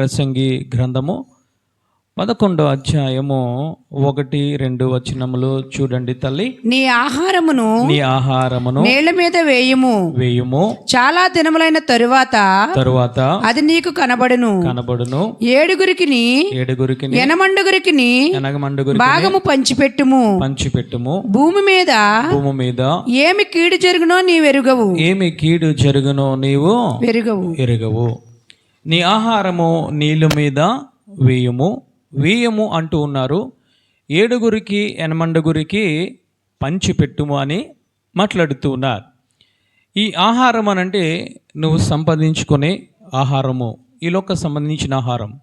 ప్రసంగి గ్రంథము పదకొండో అధ్యాయము ఒకటి రెండు వచనములు చూడండి తల్లి. నీ ఆహారమును నీ ఆహారమును నేల మీద వేయుము. వేయుము. చాలా దినములైన తరువాత తరువాత అది నీకు కనబడును. కనబడును. ఏడుగురికి ఏడుగురికి ఎనమండుగురికి ఎనగమండుగురికి భాగము పంచిపెట్టుము. పంచిపెట్టుము. భూమి మీద భూమి మీద ఏమి కీడు జరుగునో నీ వెరుగవు ఏమి కీడు జరుగునో నీవు వెరుగవు. ఎరగవు. నీ ఆహారము నీళ్ళ మీద వేయము. వేయము అంటూ ఉన్నారు ఏడుగురికి ఎనమండుగురికి పంచిపెట్టుము అని మాట్లాడుతూ ఉన్నారు. ఈ ఆహారం అనంటే నువ్వు సంపాదించుకునే ఆహారము ఈ లోక సంబంధించిన ఆహారం.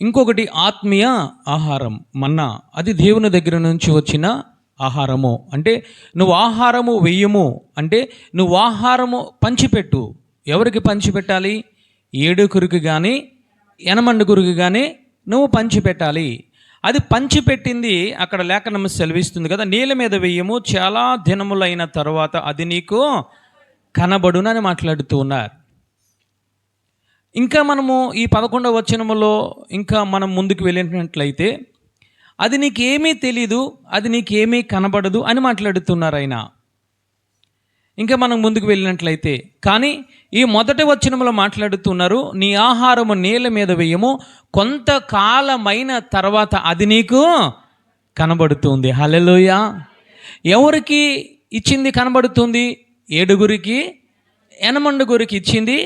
ఇంకొకటి ఆత్మీయ ఆహారం మన్నా అది దేవుని దగ్గర నుంచి వచ్చిన ఆహారము. అంటే నువ్వు ఆహారము వెయ్యము అంటే నువ్వు ఆహారము పంచిపెట్టు. ఎవరికి పంచిపెట్టాలి? ఏడుగురికి కానీ ఎనమండుగురికి కానీ నువ్వు పంచిపెట్టాలి. అది పంచిపెట్టింది అక్కడ లేఖనం సెలవిస్తుంది కదా నీళ్ళ మీద వెయ్యము చాలా దినములైన తర్వాత అది నీకు కనబడునని మాట్లాడుతూ ఉన్నారు. ఇంకా మనము ఈ పదకొండవ వచనములో ఇంకా మనం ముందుకు వెళ్ళినట్లయితే అది నీకేమీ తెలీదు అది నీకేమీ కనబడదు అని మాట్లాడుతున్నారు ఆయన. ఇంకా మనం ముందుకు వెళ్ళినట్లయితే కానీ ఈ మొదటి వచనంలో మాట్లాడుతున్నారు నీ ఆహారము నేల మీద వేయము కొంతకాలమైన తర్వాత అది నీకు కనబడుతుంది. హలెలుయ ఎవరికి ఇచ్చింది కనబడుతుంది? ఏడుగురికి ఎనమండుగురికి ఇచ్చింది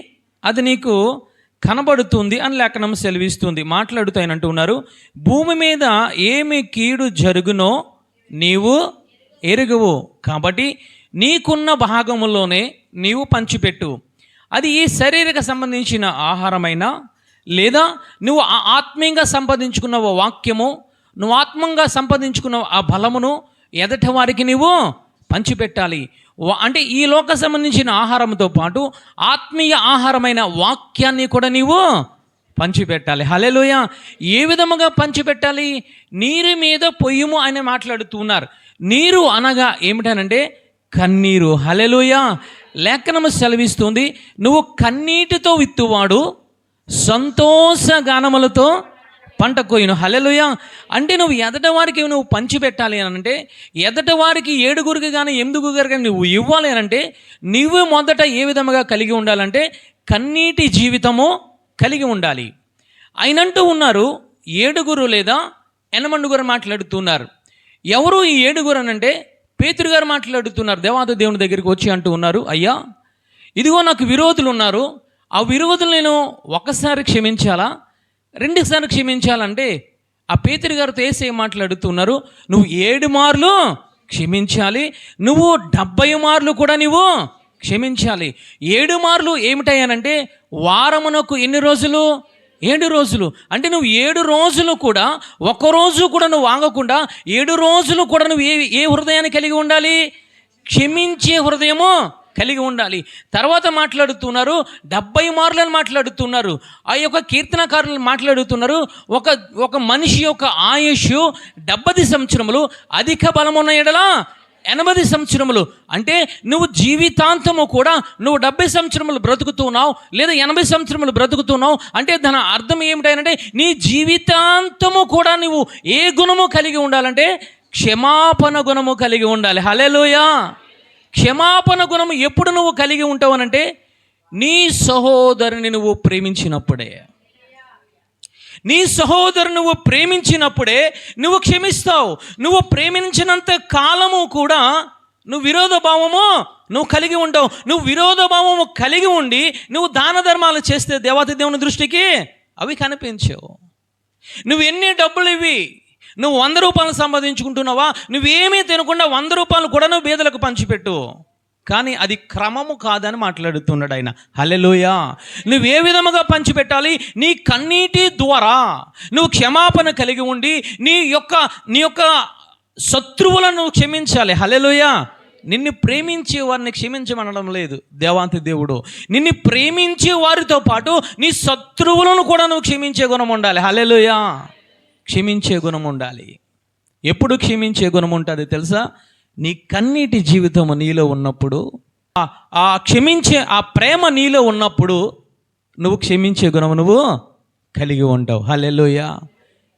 అది నీకు కనబడుతుంది అని లేఖనం సెలవిస్తుంది. మాట్లాడుతూ ఆయన అంటున్నారు భూమి మీద ఏమి కీడు జరుగునో నీవు ఎరుగవు. కాబట్టి నీకున్న భాగములోనే నీవు పంచిపెట్టు. అది ఈ శరీరక సంబంధించిన ఆహారమైనా లేదా నువ్వు ఆ- ఆత్మీయంగా సంపాదించుకున్న ఓ వాక్యము నువ్వు ఆత్మంగా సంపాదించుకున్న ఆ బలమును ఎదటి వారికి నీవు పంచిపెట్టాలి. అంటే ఈ లోక సంబంధించిన ఆహారంతో పాటు ఆత్మీయ ఆహారమైన వాక్యాన్ని కూడా నీవు పంచిపెట్టాలి. హలెలుయ ఏ విధముగా పంచిపెట్టాలి? నీరు మీద పొయ్యము అని మాట్లాడుతున్నారు నీరు అనగా ఏమిటనంటే కన్నీరు. హలెలుయ లేఖనము సెలవిస్తుంది నువ్వు కన్నీటితో విత్తువాడు సంతోష గానములతో పంట కోయిను. హలెలుయ అంటే నువ్వు ఎదట వారికి నువ్వు పంచిపెట్టాలి అని అంటే ఎదట వారికి ఏడుగురికి కానీ ఎనిమిదిగురికి కానీ నువ్వు ఇవ్వాలి అని అంటే నువ్వు మొదట ఏ విధముగా కలిగి ఉండాలంటే కన్నీటి జీవితము కలిగి ఉండాలి. అయినంటూ ఉన్నారు ఏడుగురు లేదా ఎనమండుగురు మాట్లాడుతున్నారు. ఎవరు ఈ ఏడుగురు అనంటే పేతురు గారు మాట్లాడుతున్నారు దేవాద దేవుని దగ్గరికి వచ్చి అంటూ ఉన్నారు అయ్యా ఇదిగో నాకు విరోధులు ఉన్నారు ఆ విరోధులు నేను ఒకసారి క్షమించాలా? రెండుసార్లు క్షమించాలంటే ఆ పేతురు గారితో ఏసే మాట్లాడుతున్నారు నువ్వు ఏడు మార్లు క్షమించాలి నువ్వు డెబ్బై మార్లు కూడా నువ్వు క్షమించాలి. ఏడు మార్లు ఏమిటాయనంటే వారమునకు ఎన్ని రోజులు? ఏడు రోజులు. అంటే నువ్వు ఏడు రోజులు కూడా ఒక రోజు కూడా నువ్వు ఆగకుండా ఏడు రోజులు కూడా నువ్వు ఏ ఏ హృదయాన్ని కలిగి ఉండాలి? క్షమించే హృదయము కలిగి ఉండాలి. తర్వాత మాట్లాడుతున్నారు డెబ్బై మార్లను మాట్లాడుతున్నారు ఆ యొక్క కీర్తనకారులు మాట్లాడుతున్నారు ఒక ఒక మనిషి యొక్క ఆయుష్ డెబ్బది సంవత్సరములు అధిక బలమున్న ఎడలా ఎనభై సంవత్సరములు. అంటే నువ్వు జీవితాంతము కూడా నువ్వు డెబ్బై సంవత్సరములు బ్రతుకుతున్నావు లేదా ఎనభై సంవత్సరములు బ్రతుకుతున్నావు అంటే దాని అర్థం ఏమిటంటే నీ జీవితాంతము కూడా నువ్వు ఏ గుణము కలిగి ఉండాలంటే క్షమాపణ గుణము కలిగి ఉండాలి. హలెలుయా క్షమాపణ గుణము ఎప్పుడు నువ్వు కలిగి ఉంటావనంటే నీ సహోదరుని నువ్వు ప్రేమించినప్పుడే. నీ సహోదరు నువ్వు ప్రేమించినప్పుడే నువ్వు క్షమిస్తావు. నువ్వు ప్రేమించినంత కాలము కూడా నువ్వు విరోధ భావము నువ్వు కలిగి ఉంటావు నువ్వు విరోధ భావము కలిగి ఉండి నువ్వు దాన ధర్మాలు చేస్తే దేవత దేవుని దృష్టికి అవి కనిపించవు. నువ్వు ఎన్ని డబ్బులు ఇవి? నువ్వు వంద రూపాయలు సంపాదించుకుంటున్నావా? నువ్వేమీ తినకుండా వంద రూపాయలు కూడా నువ్వు బీదలకు పంచిపెట్టు. కానీ అది క్రమము కాదని మాట్లాడుతున్నాడు ఆయన. హలెలుయా నువ్వు ఏ విధముగా పంచిపెట్టాలి? నీ కన్నీటి ద్వారా. నువ్వు క్షమాపణ కలిగి ఉండి నీ యొక్క నీ యొక్క శత్రువులను క్షమించాలి. హలెలుయా నిన్ను ప్రేమించే వారిని క్షమించమనడం లేదు దేవాంతి దేవుడు. నిన్ను ప్రేమించే వారితో పాటు నీ శత్రువులను కూడా నువ్వు క్షమించే గుణం ఉండాలి. హలెలుయా క్షమించే గుణం ఉండాలి. ఎప్పుడు క్షమించే గుణం ఉంటుంది తెలుసా? నీ కన్నీటి జీవితము నీలో ఉన్నప్పుడు ఆ- క్షమించే ఆ ప్రేమ నీలో ఉన్నప్పుడు నువ్వు క్షమించే గుణం నువ్వు కలిగి ఉంటావు. హల్లెలూయా.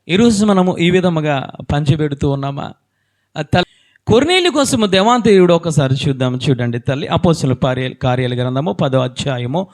ఈరోజు మనము ఈ విధముగా పంచిపెడుతూ ఉన్నామా? తల్లి కొర్నేలి కోసము దేవాంతయుడు ఒకసారి చూద్దాం చూడండి తల్లి అపోసల కార్య కార్యాల గ్రంథము పదో అధ్యాయము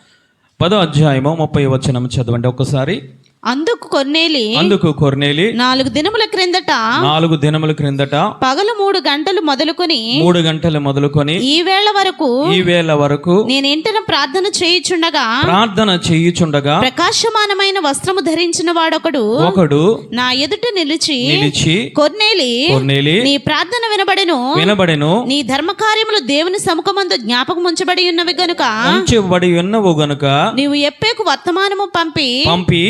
పదో అధ్యాయము ముప్పై వచనము చదవండి. ఒకసారి అందుకు కొన్నేలి అందుకు కొర్నేలి నాలుగు దినముల క్రిందట నాలుగు దినముల క్రిందట పగలు మూడు గంటలు మొదలుకొని మూడు గంటలు మొదలుకొని ఈ వేళ వరకు ఈ వేళ వరకు నేను ఇంటిన ప్రార్థన చేయుచుండగా ప్రార్థన చేయుచుండగా ప్రకాశమానమైన వస్త్రము ధరించిన వాడొకడు ఒకడు నా ఎదుట నిలిచి నిలిచి కొన్నేలి కొర్నేలి నీ ప్రార్థన వినబడెను. వినబడెను. నీ ధర్మకార్యములు దేవుని సముఖమందు జ్ఞాపకం ఉంచబడి ఉన్నవి గనుక ఉంచబడి ఉన్నవు గనుక నీవు ఎప్పేకు వర్తమానము పంపి పంపి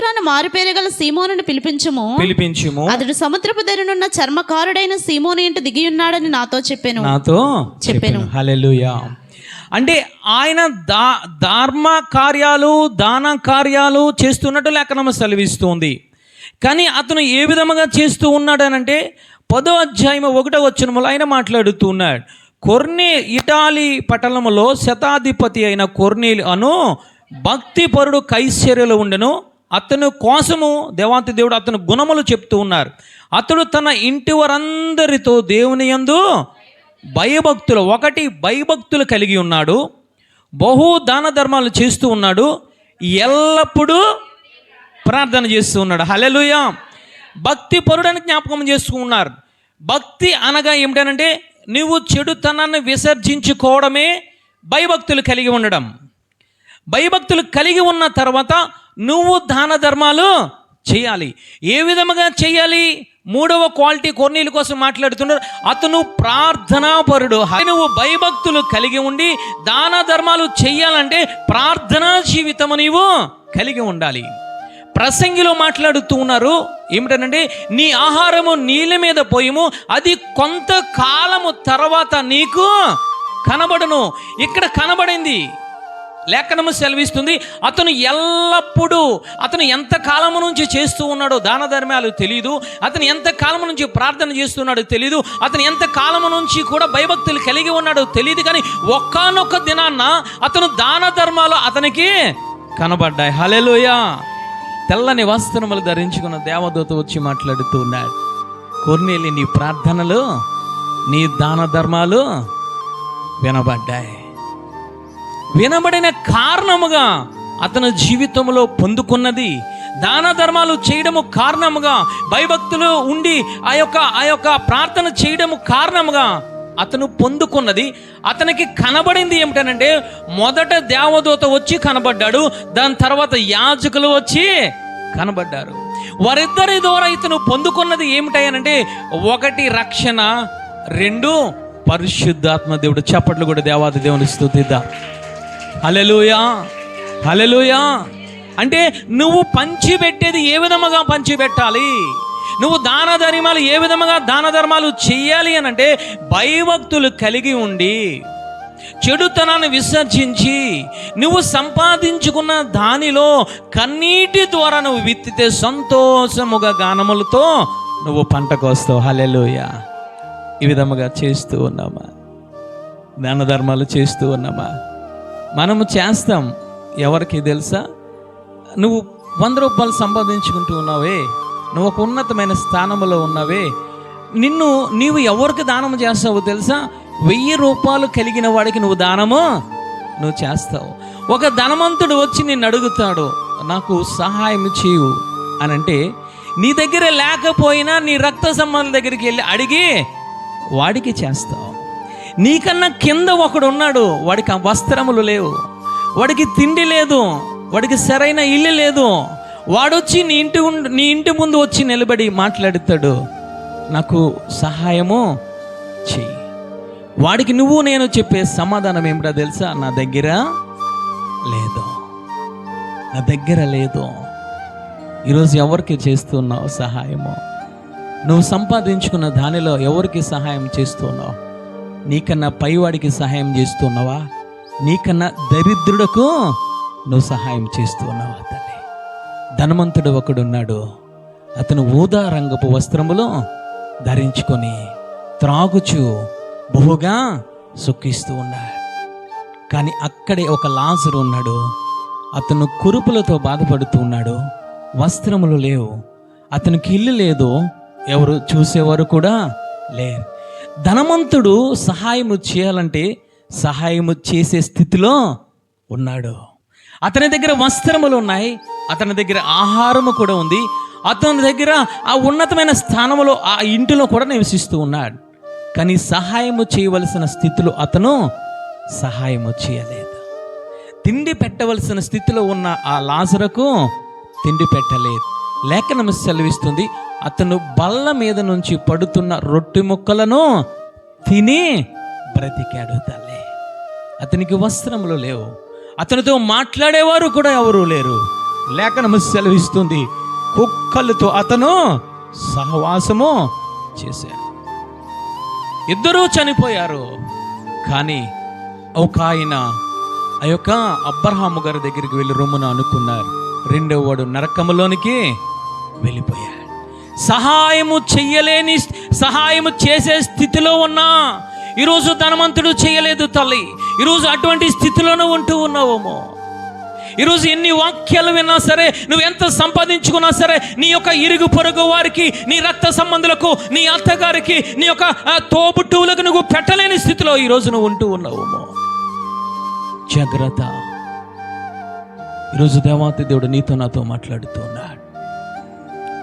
పేతురను మారుపేరు గల సీమోనును పిలిపించుము. పిలిపించుము. అతడు సముద్రపు ధరనున్న చర్మకారుడైన సీమోని ఇంటి దిగి ఉన్నాడని నాతో చెప్పాను. నాతో చెప్పాను. హల్లెలూయా. అంటే ఆయన దా ధర్మ కార్యాలు దాన కార్యాలు చేస్తున్నట్టు లేఖనం సెలవిస్తుంది. కానీ అతను ఏ విధముగా చేస్తూ ఉన్నాడనంటే పదో అధ్యాయం ఒకటో వచ్చినములో ఆయన మాట్లాడుతూ ఉన్నాడు కొర్నే ఇటాలీ పట్టణములో శతాధిపతి అయిన కొర్నేలి అను భక్తిపరుడు కైశ్వర్యలో ఉండెను. అతను కోసము దేవాంతి దేవుడు అతను గుణములు చెప్తూ ఉన్నారు. అతడు తన ఇంటి వారందరితో దేవుని యందు భయభక్తులు ఒకటి భయభక్తులు కలిగి ఉన్నాడు. బహు దాన ధర్మాలు చేస్తూ ఉన్నాడు. ఎల్లప్పుడూ ప్రార్థన చేస్తూ ఉన్నాడు. హలెలుయ భక్తి పరుడని జ్ఞాపకం చేస్తూ ఉన్నారు. భక్తి అనగా ఏమిటనంటే నువ్వు చెడుతనాన్ని విసర్జించుకోవడమే భయభక్తులు కలిగి ఉండడం. భయభక్తులు కలిగి ఉన్న తర్వాత నువ్వు దాన ధర్మాలు చేయాలి. ఏ విధముగా చేయాలి? మూడవ క్వాలిటీ కొన్నీళ్ళ కోసం మాట్లాడుతున్నారు. అతను ప్రార్థనాపరుడు. నువ్వు భయభక్తులు కలిగి ఉండి దాన ధర్మాలు చేయాలంటే ప్రార్థనా జీవితము నీవు కలిగి ఉండాలి. ప్రసంగిలో మాట్లాడుతూ ఉన్నారు. ఏమిటనంటే నీ ఆహారము నీళ్ళ మీద పోయము అది కొంతకాలము తర్వాత నీకు కనబడును. ఇక్కడ కనబడింది లేఖనము సెలవిస్తుంది అతను ఎల్లప్పుడూ అతను ఎంత కాలము నుంచి చేస్తూ ఉన్నాడో దాన ధర్మాలు తెలియదు అతను ఎంత కాలము నుంచి ప్రార్థన చేస్తున్నాడో తెలియదు అతను ఎంత కాలము నుంచి కూడా భయభక్తులు కలిగి ఉన్నాడో తెలియదు కానీ ఒక్కనొక్క దినాన్న అతను దాన ధర్మాలు అతనికి కనబడ్డాయి. హలెలుయా తెల్లని వస్త్రములు ధరించుకున్న దేవదూత వచ్చి మాట్లాడుతూ ఉన్నాడు. కొర్నేలి నీ ప్రార్థనలు నీ దాన ధర్మాలు వినబడ్డాయి. వినబడిన కారణముగా అతని జీవితంలో పొందుకున్నది. దాన ధర్మాలు చేయడము కారణముగా భయభక్తులు ఉండి ఆ యొక్క ఆ యొక్క ప్రార్థన చేయడము కారణముగా అతను పొందుకున్నది. అతనికి కనబడింది ఏమిటనంటే మొదట దేవదూత వచ్చి కనబడ్డాడు దాని తర్వాత యాజకులు వచ్చి కనబడ్డారు. వారిద్దరి ద్వారా ఇతను పొందుకున్నది ఏమిటాయనంటే ఒకటి రక్షణ రెండు పరిశుద్ధాత్మ దేవుడు. చప్పట్లు కూడా దేవాది దేవుని స్థుతిద్దాం హలెలుయా హలెలుయా అంటే నువ్వు పంచిపెట్టేది ఏ విధముగా పంచిపెట్టాలి? నువ్వు దాన ధర్మాలు ఏ విధముగా దాన ధర్మాలు చెయ్యాలి అని అంటే భయభక్తులు కలిగి ఉండి చెడుతనాన్ని విసర్జించి నువ్వు సంపాదించుకున్న దానిలో కన్నీటి ద్వారా నువ్వు విత్తితే సంతోషముగా గానములతో నువ్వు పంట కోస్తావు. హలెలుయ ఈ విధముగా చేస్తూ ఉన్నామా? దాన ధర్మాలు చేస్తూ ఉన్నామా? మనము చేస్తాం. ఎవరికి తెలుసా? నువ్వు వంద రూపాయలు సంపాదించుకుంటూ ఉన్నావే. నువ్వు ఒక ఉన్నతమైన స్థానంలో ఉన్నావే. నిన్ను నీవు ఎవరికి దానం చేస్తావో తెలుసా? వెయ్యి రూపాయలు కలిగిన వాడికి నువ్వు దానము? నువ్వు చేస్తావు. ఒక ధనవంతుడు వచ్చి నిన్ను అడుగుతాడు నాకు సహాయం చేయు అని అంటే నీ దగ్గర లేకపోయినా నీ రక్త సంబంధం దగ్గరికి వెళ్ళి అడిగి వాడికి చేస్తావు. నీకన్నా కింద ఒకడు ఉన్నాడు వాడికి ఆ వస్త్రములు లేవు. వాడికి తిండి లేదు వాడికి సరైన ఇల్లు లేదు. వాడొచ్చి నీ ఇంటి నీ ఇంటి ముందు వచ్చి నిలబడి మాట్లాడుతాడు. నాకు సహాయము చెయ్యి. వాడికి నువ్వు నేను చెప్పే సమాధానం ఏమిటో తెలుసా? నా దగ్గర లేదు. నా దగ్గర లేదు. ఈరోజు ఎవరికి చేస్తున్నావు సహాయము? నువ్వు సంపాదించుకున్న దానిలో ఎవరికి సహాయం చేస్తున్నావు? నీకన్నా పైవాడికి సహాయం చేస్తున్నావా? నీకన్నా దరిద్రుడకు నువ్వు సహాయం చేస్తున్నావా తల్లి? ధనవంతుడు ఒకడున్నాడు. అతను ఊదా రంగపు వస్త్రములు ధరించుకొని త్రాగుచు బహుగా సుఖిస్తూ ఉన్నాడు. కానీ అక్కడే ఒక లాజరు ఉన్నాడు. అతను కురుపులతో బాధపడుతూ ఉన్నాడు. వస్త్రములు లేవు. అతనికి ఇల్లు లేదు. ఎవరు చూసేవారు కూడా లేరు. ధనవంతుడు సహాయము చేయాలంటే సహాయము చేసే స్థితిలో ఉన్నాడు. అతని దగ్గర వస్త్రములు ఉన్నాయి అతని దగ్గర ఆహారము కూడా ఉంది అతని దగ్గర ఆ ఉన్నతమైన స్థానంలో ఆ ఇంటిలో కూడా నివసిస్తూ ఉన్నాడు. కానీ సహాయము చేయవలసిన స్థితిలో అతను సహాయము చేయలేదు. తిండి పెట్టవలసిన స్థితిలో ఉన్న ఆ లాజరకు తిండి పెట్టలేదు. లేఖనం సెలవిస్తుంది అతను బల్ల మీద నుంచి పడుతున్న రొట్టె ముక్కలను తిని బ్రతికాడు తల్లి. అతనికి వస్త్రములు లేవు. అతనితో మాట్లాడేవారు కూడా ఎవరూ లేరు. లేఖనము సెలవిస్తుంది. కుక్కలతో అతను సహవాసము చేశాడు. ఇద్దరూ చనిపోయారు. కానీ ఒక ఆయన ఆ యొక్క అబ్రహాము గారి దగ్గరికి వెళ్ళి రొమ్మున అనుకున్నారు. రెండవ వాడు నరకములోనికి వెళ్ళిపోయారు సహాయము చెయ్యలేని సహాయము చేసే స్థితిలో ఉన్నా ఈరోజు ధనవంతుడు చేయలేదు తల్లి. ఈరోజు అటువంటి స్థితిలోనూ ఉంటూ ఉన్నావేమో. ఈరోజు ఎన్ని వాక్యాలు విన్నా సరే నువ్వు ఎంత సంపాదించుకున్నా సరే నీ యొక్క ఇరుగు పొరుగు వారికి నీ రక్త సంబంధులకు నీ అత్తగారికి నీ యొక్క తోబుట్టువులకు నువ్వు పెట్టలేని స్థితిలో ఈరోజు నువ్వు ఉంటూ ఉన్నావేమో. జాగ్రత్త. ఈరోజు దేవాతి దేవుడు నీతో నాతో మాట్లాడుతూ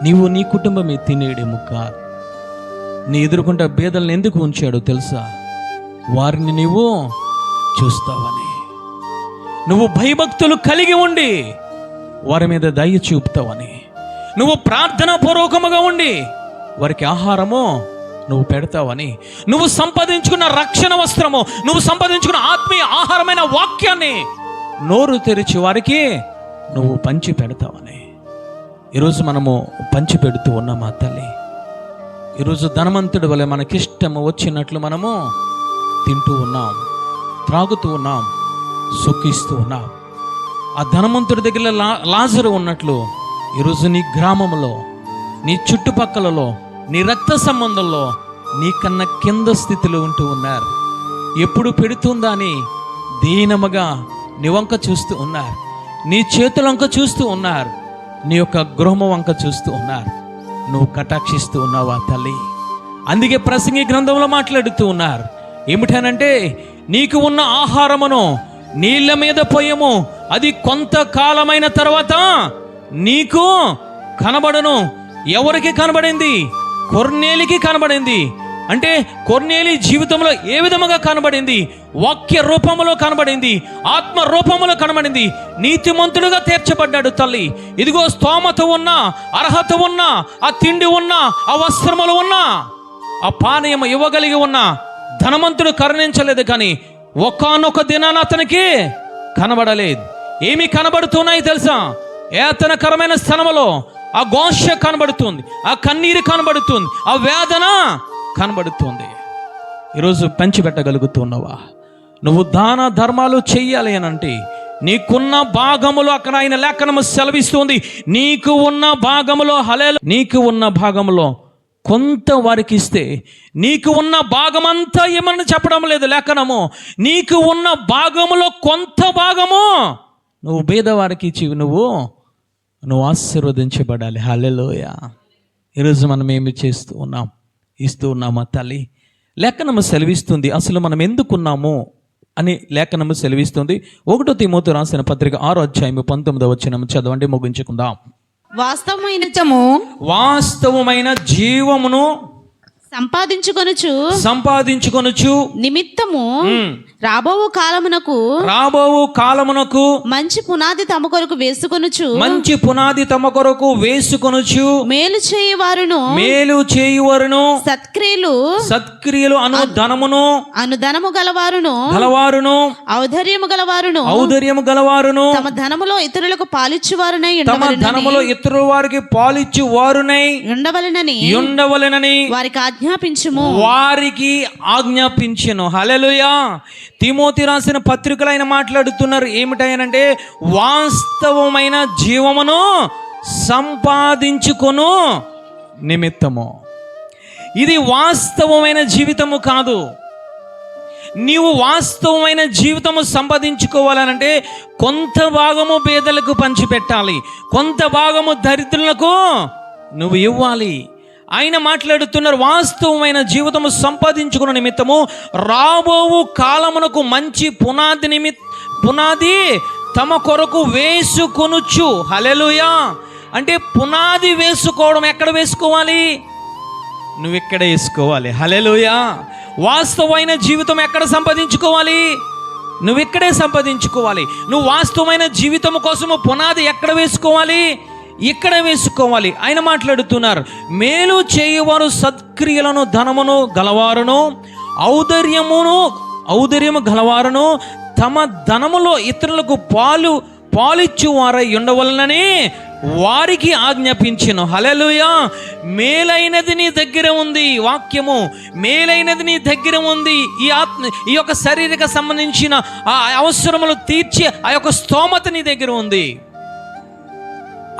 నీవు నీ కుటుంబమే తినేడే ముక్క. నీ ఎదుర్కొంటే బేదలను ఎందుకు ఉంచాడో తెలుసా? వారిని నీవు చూస్తావని. నువ్వు భయభక్తులు కలిగి ఉండి వారి మీద దయ చూపుతావని. నువ్వు ప్రార్థనా పూర్వకముగా ఉండి వారికి ఆహారము నువ్వు పెడతావని. నువ్వు సంపాదించుకున్న రక్షణ వస్త్రము నువ్వు సంపాదించుకున్న ఆత్మీయ ఆహారమైన వాక్యాన్ని నోరు తెరిచి వారికి నువ్వు పంచి పెడతావని ఈరోజు మనము పంచి పెడుతూ ఉన్నాం మా తల్లి? ఈరోజు ధనవంతుడి వలె మనకిష్టము వచ్చినట్లు మనము తింటూ ఉన్నాం త్రాగుతూ ఉన్నాం సుఖిస్తూ ఉన్నాం. ఆ ధనవంతుడి దగ్గర లా లాజరు ఉన్నట్లు ఈరోజు నీ గ్రామంలో నీ చుట్టుపక్కలలో నీ రక్త సంబంధంలో నీకన్నా కింద స్థితిలో ఉంటూ ఉన్నారు. ఎప్పుడు పెడుతుందా అని దీనముగా నివంక చూస్తూ ఉన్నారు. నీ చేతులంక చూస్తూ ఉన్నారు. నీ యొక్క గృహం వంక చూస్తూ ఉన్నారు. నువ్వు కటాక్షిస్తూ ఉన్నావా తల్లి? అందుకే ప్రసంగి గ్రంథంలో మాట్లాడుతూ ఉన్నారు. ఏమిటనంటే నీకు ఉన్న ఆహారమును నీళ్ళ మీద పోయము. అది కొంతకాలమైన తర్వాత నీకు కనబడను. ఎవరికి కనబడింది? కొర్నేలికి కనబడింది. అంటే కొర్నేలి జీవితంలో ఏ విధముగా కనబడింది? వాక్య రూపములో కనబడింది ఆత్మ రూపములో కనబడింది. నీతిమంతుడుగా తీర్చబడ్డాడు తల్లి. ఇదిగో స్తోమత ఉన్నా అర్హత ఉన్నా ఆ తిండి ఉన్నా ఆ వస్త్రములు ఉన్నా ఆ పానీయం ఇవ్వగలిగి ఉన్నా ధనవంతుడు కరుణించలేదు కానీ ఒకానొక దినాన అతనికి కనబడలేదు. ఏమి కనబడుతున్నాయి తెలుసా? ఏతనకరమైన స్థలములో ఆ ఘోష కనబడుతుంది ఆ కన్నీరు కనబడుతుంది ఆ వేదన కనబడుతుంది. ఈరోజు పంచిపెట్టగలుగుతున్నావా? నువ్వు దాన ధర్మాలు చెయ్యాలి అని అంటే నీకున్న భాగములో అక్కడ ఆయన లేఖనము సెలవిస్తుంది. నీకు ఉన్న భాగములో హలే నీకు ఉన్న భాగములో కొంత వారికి ఇస్తే నీకు ఉన్న భాగమంతా ఏమని చెప్పడం లేదు లేఖనము. నీకు ఉన్న భాగములో కొంత భాగము నువ్వు భేదవారికి ఇచ్చి నువ్వు నువ్వు ఆశీర్వదించబడాలి. హలెలోయ ఈరోజు మనం ఏమి చేస్తూ ఉన్నాం? ఇస్తూ ఉన్నామా తల్లి? లెక్కనము సెలవిస్తుంది అసలు మనం ఎందుకున్నాము? అని లేఖనము సెలవిస్తుంది. ఒకటో తిమోతు రాసిన పత్రిక ఆరో అధ్యాయము పంతొమ్మిదో వచ్చిన చదవండి ముగించుకుందాం. వాస్తవమైన వాస్తవమైన జీవమును సంపాదించుకొనుచు సంపాదించుకొనుచు నిమిత్తము రాబో కాలమునకు రాబోవు కాలమునకు మంచి పునాది తమ కొరకు వేసుకొనుచు మంచి పునాది తమ కొరకు వేసుకొనుచు మేలు చేయువారును మేలు చేయువరును సత్క్రియలు సత్క్రియలు అను ధనమును అనుధనము గలవారును గలవారును ఔదర్యము గలవారును ఔదర్యము గలవారును తమ ధనములో ఇతరులకు పాలిచ్చువారునై తమ ధనములో ఇతరుల వారికి పాలిచ్చి వారునై ఉండవలెనని ఉండవలెనని వారికి ఆజ్ఞాపించుము. వారికి ఆజ్ఞాపించను. హలలుయా తిమోతి రాసిన పత్రికలు ఆయన మాట్లాడుతున్నారు. ఏమిటయనంటే వాస్తవమైన జీవమును సంపాదించుకొను నిమిత్తము. ఇది వాస్తవమైన జీవితము కాదు. నీవు వాస్తవమైన జీవితము సంపాదించుకోవాలనంటే కొంత భాగము పేదలకు పంచిపెట్టాలి. కొంత భాగము దరిద్రులకు నువ్వు ఇవ్వాలి. ఆయన మాట్లాడుతున్నారు వాస్తవమైన జీవితము సంపాదించుకున్న నిమిత్తము రాబోవు కాలమునకు మంచి పునాది నిమిత్ పునాది తమ కొరకు వేసుకొనుచు. హలెలుయా అంటే పునాది వేసుకోవడం ఎక్కడ వేసుకోవాలి? నువ్వు ఇక్కడ వేసుకోవాలి. హలెలుయా వాస్తవమైన జీవితం ఎక్కడ సంపాదించుకోవాలి? నువ్వు ఇక్కడే సంపాదించుకోవాలి. నువ్వు వాస్తవమైన జీవితం కోసము పునాది ఎక్కడ వేసుకోవాలి? ఇక్కడ వేసుకోవాలి. ఆయన మాట్లాడుతున్నారు మేలు చేయవారు సత్క్రియలను ధనమును గలవారును ఔదర్యమును ఔదర్యము గలవారును తమ ధనములో ఇతరులకు పాలు పాలిచ్చు వారై ఉండవలనని వారికి ఆజ్ఞాపించను. హలలుయా మేలైనది నీ దగ్గర ఉంది వాక్యము. మేలైనది నీ దగ్గర ఉంది ఈ ఆత్మ ఈ యొక్క శారీరక సంబంధించిన ఆ అవసరములు తీర్చే ఆ యొక్క స్తోమత నీ దగ్గర ఉంది.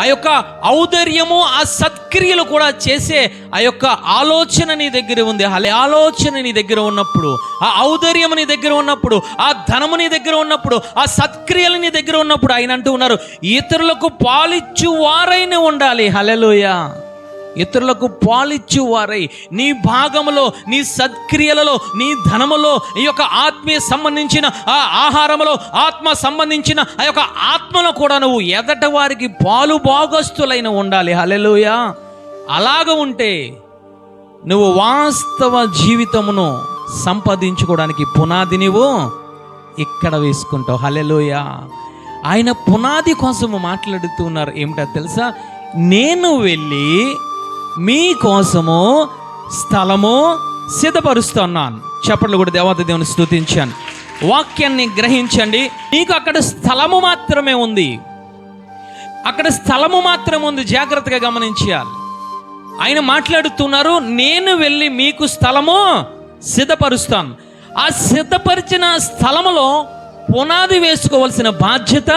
ఆ యొక్క ఔదర్యము ఆ సత్క్రియలు కూడా చేసే ఆ యొక్క ఆలోచన నీ దగ్గర ఉంది. అలా ఆలోచన నీ దగ్గర ఉన్నప్పుడు ఆ ఔదర్యము నీ దగ్గర ఉన్నప్పుడు ఆ ధనము నీ దగ్గర ఉన్నప్పుడు ఆ సత్క్రియలు నీ దగ్గర ఉన్నప్పుడు ఆయన అంటూ ఉన్నారు ఇతరులకు పాలిచ్చు వారైన ఉండాలి. హలెలుయా ఇతరులకు పాలిచ్చు వారై నీ భాగములో నీ సత్క్రియలలో నీ ధనములో ఈ యొక్క ఆత్మీయ సంబంధించిన ఆ ఆహారములో ఆత్మ సంబంధించిన ఆ యొక్క ఆత్మలో కూడా నువ్వు ఎదట వారికి పాలు భాగస్తులైన ఉండాలి. హలెలుయా అలాగ ఉంటే నువ్వు వాస్తవ జీవితమును సంపాదించుకోవడానికి పునాది నువ్వు ఇక్కడ వేసుకుంటావు. హలెలోయ ఆయన పునాది కోసము మాట్లాడుతూ ఉన్నారు. ఏమిటో తెలుసా? నేను వెళ్ళి మీ కోసము స్థలము సిద్ధపరుస్తున్నాను. చెప్పట్లు కూడా దేవత దేవుని స్థుతించాను వాక్యాన్ని గ్రహించండి. నీకు అక్కడ స్థలము మాత్రమే ఉంది. అక్కడ స్థలము మాత్రం ఉంది. జాగ్రత్తగా గమనించాలి. ఆయన మాట్లాడుతున్నారు నేను వెళ్ళి మీకు స్థలము సిద్ధపరుస్తాను. ఆ సిద్ధపరిచిన స్థలములో పునాది వేసుకోవాల్సిన బాధ్యత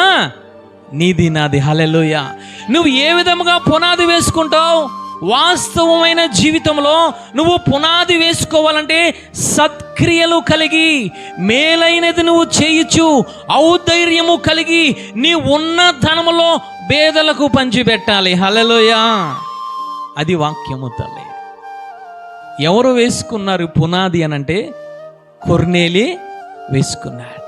నీది నాది హలెలుయ నువ్వు ఏ విధముగా పునాది వేసుకుంటావు? వాస్తవమైన జీవితంలో నువ్వు పునాది వేసుకోవాలంటే సత్క్రియలు కలిగి మేలైనది నువ్వు చేయొచ్చు ఔధైర్యము కలిగి నీ ఉన్న ధనములో పేదలకు పంచిపెట్టాలి. హలలోయా అది వాక్యము తల్లి. ఎవరు వేసుకున్నారు పునాది అనంటే కొర్నేలి వేసుకున్నాడు.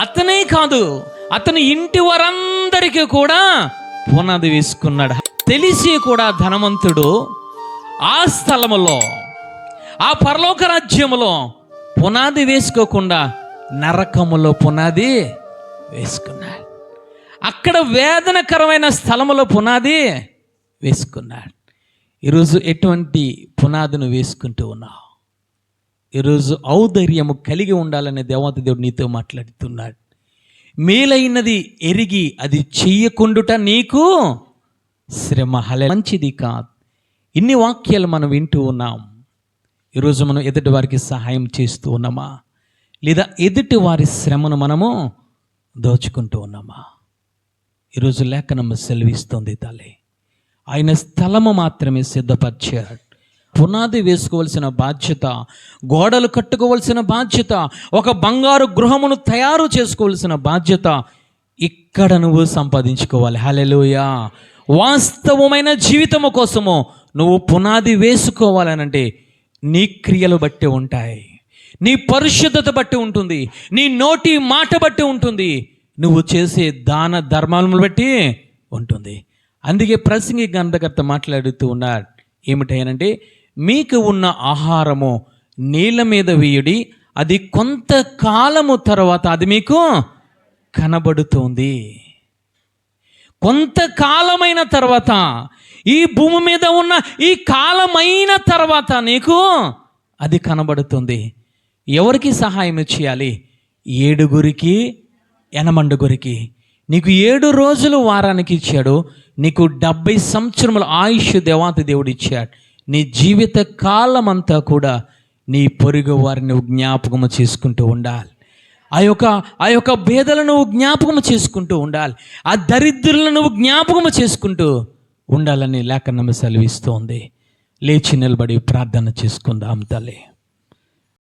అతనే కాదు అతని ఇంటి వారందరికీ కూడా పునాది వేసుకున్నాడు. తెలిసి కూడా ధనవంతుడు ఆ స్థలములో ఆ పరలోక రాజ్యములో పునాది వేసుకోకుండా నరకములో పునాది వేసుకున్నాడు. అక్కడ వేదనకరమైన స్థలములో పునాది వేసుకున్నాడు. ఈరోజు ఎటువంటి పునాదును వేసుకుంటూ ఉన్నావు? ఈరోజు ఔదర్యము కలిగి ఉండాలనే దేవత దేవుడు నీతో మాట్లాడుతున్నాడు. మేలైనది ఎరిగి అది చెయ్యకుండుట నీకు శ్రమ హల మంచిది కాదు. ఇన్ని వాక్యాలు మనం వింటూ ఉన్నాం. ఈరోజు మనం ఎదుటి వారికి సహాయం చేస్తూ ఉన్నామా? లేదా ఎదుటి వారి శ్రమను మనము దోచుకుంటూ ఉన్నామా? ఈరోజు లేఖనము సెలవిస్తుంది తల్లి. ఆయన స్థలము మాత్రమే సిద్ధపరిచాడు. పునాది వేసుకోవలసిన బాధ్యత గోడలు కట్టుకోవలసిన బాధ్యత ఒక బంగారు గృహమును తయారు చేసుకోవలసిన బాధ్యత ఇక్కడ నువ్వు సంపాదించుకోవాలి. హలెలుయా వాస్తవమైన జీవితము కోసము నువ్వు పునాది వేసుకోవాలనంటే నీ క్రియలు బట్టి ఉంటాయి. నీ పరిశుద్ధత బట్టి ఉంటుంది. నీ నోటి మాట బట్టి ఉంటుంది. నువ్వు చేసే దాన ధర్మాలను బట్టి ఉంటుంది. అందుకే ప్రసంగి గంధకర్త మాట్లాడుతూ ఉన్నాడు. ఏమిటైనంటే మీకు ఉన్న ఆహారము నీళ్ళ మీద వేయుడి అది కొంతకాలము తర్వాత అది మీకు కనబడుతుంది. కొంతకాలమైన తర్వాత ఈ భూమి మీద ఉన్న ఈ కాలమైన తర్వాత నీకు అది కనబడుతుంది. ఎవరికి సహాయం చేయాలి? ఏడుగురికి ఎనమండుగురికి. నీకు ఏడు రోజులు వారానికి ఇచ్చాడు. నీకు డెబ్బై సంవత్సరముల ఆయుష్ దేవాతి దేవుడు ఇచ్చాడు. నీ జీవిత కాలం అంతా కూడా నీ పొరుగు వారిని జ్ఞాపకము చేసుకుంటూ ఉండాలి. ఆ యొక్క ఆ యొక్క భేదలను నువ్వు జ్ఞాపకము చేసుకుంటూ ఉండాలి. ఆ దరిద్రులను నువ్వు జ్ఞాపకము చేసుకుంటూ ఉండాలని లేఖనం సెలవిస్తోంది. లేచి నిలబడి ప్రార్థన చేసుకుందాం తల్లి.